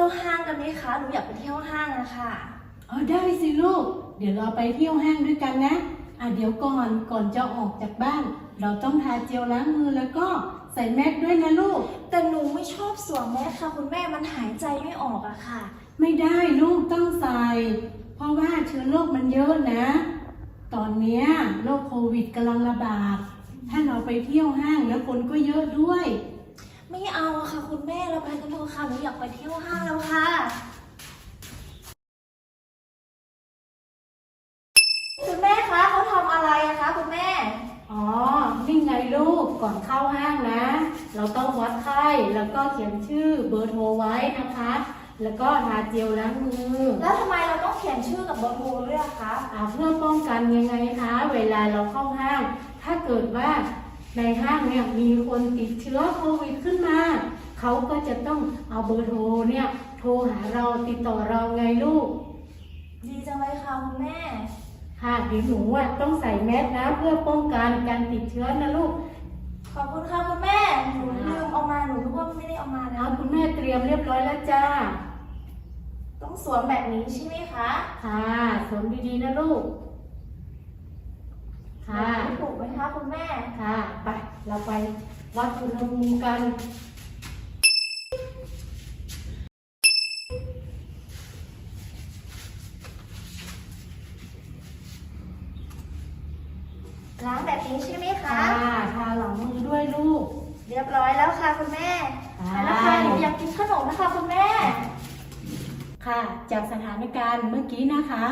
ยวห้างกันไหมคะ หนูอยากไปเที่ยวห้างนะคะเออได้สิลูก เดี๋ยวเราไปเที่ยวห้างด้วยกันนะ อะเดี๋ยวก่อนก่อนจะออกจากบ้าน เราต้องทาเจลล้างมือแล้วก็ใส่แมสด้วยนะลูก แต่หนูไม่ชอบสวมแมสค่ะคุณแม่มันหายใจไม่ออกอะค่ะ ไม่ได้ลูกต้องใส่ เพราะว่าเชื้อโรคมันเยอะนะ ตอนเนี้ยโรคโควิดกำลังระบาด ถ้าเราไปเที่ยวห้างแล้วคนก็เยอะด้วย ไม่เอาอะค่ะคุณแม่เราไปกันเถอะค่ะหนูอยากไปเที่ยวห้างแล้วค่ะ คุณแม่คะเขาทำอะไรอะคะคุณแม่ อ๋อ นี่ไงลูก ก่อนเข้าห้างนะ เราต้องวัดไข้ แล้วก็เขียนชื่อเบอร์โทรไว้นะคะ แล้วก็ทาเจลล้างมือ แล้วทำไมเราต้องเขียนชื่อกับเบอร์โทรด้วยอะคะ อ่าเพื่อป้องกันยังไงคะ เวลาเราเข้าห้าง ถ้าเกิดว่า ในห้างเนี่ยมีคนติดเชื้อโควิดขึ้นมา เขาก็จะต้องเอาเบอร์โทรเนี่ยโทรหาเราติดต่อเราไงลูก ดีจังเลยค่ะคุณแม่ ค่ะเดี๋ยวหนูอะต้องใส่แมสนะเพื่อป้องกันการติดเชื้อนะลูก ขอบคุณค่ะคุณแม่ หนูลืมเอามาหนูนึกว่าไม่ได้เอามาแล้เอาวคุณแม่เตรียมเรียบร้อยแล้วจ้า ต้องสวมแบบนี้ใช่ไหมคะ ค่ะสวมดีๆนะลูกค่ะถูกไหม คะคุณแม่ ค่ะ ไป เราไปวัดอุณหภูมิกัน ล้างแบบนี้ใช่ไหมคะ ค่ะทาหลังมือด้วยลูก เรียบร้อยแล้วค่ะคุณแม่ค่ะไปแล้วค่ะหนูอยากกินขนมนะคะคุณแม่ ค่ะ จากสถานการณ์เมื่อกี้นะคะ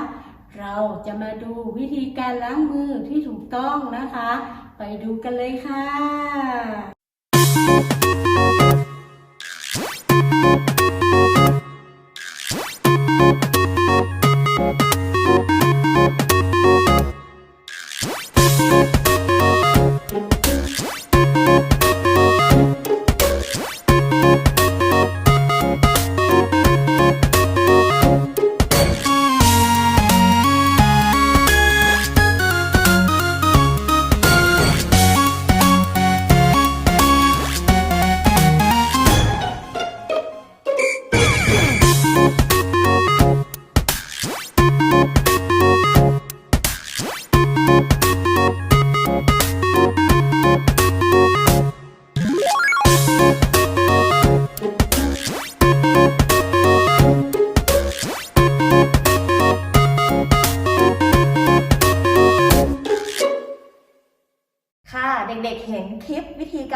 เราจะมาดูวิธีการล้างมือที่ถูกต้องนะคะ ไปดูกันเลยค่ะ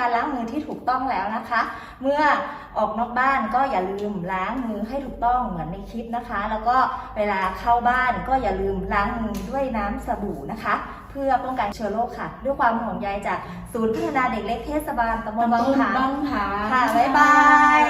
การล้างมือที่ถูกต้องแล้วนะคะ เมื่อออกนอกบ้านก็อย่าลืมล้างมือให้ถูกต้องเหมือนในคลิปนะคะ แล้วก็เวลาเข้าบ้านก็อย่าลืมล้างมือด้วยน้ำสบู่นะคะ เพื่อป้องกันเชื้อโรคค่ะ ด้วยความห่วงใยจากศูนย์พัฒนาเด็กเล็กเทศบาลตำบลบางตำบลขามบางขามค่ะบ๊ายบาย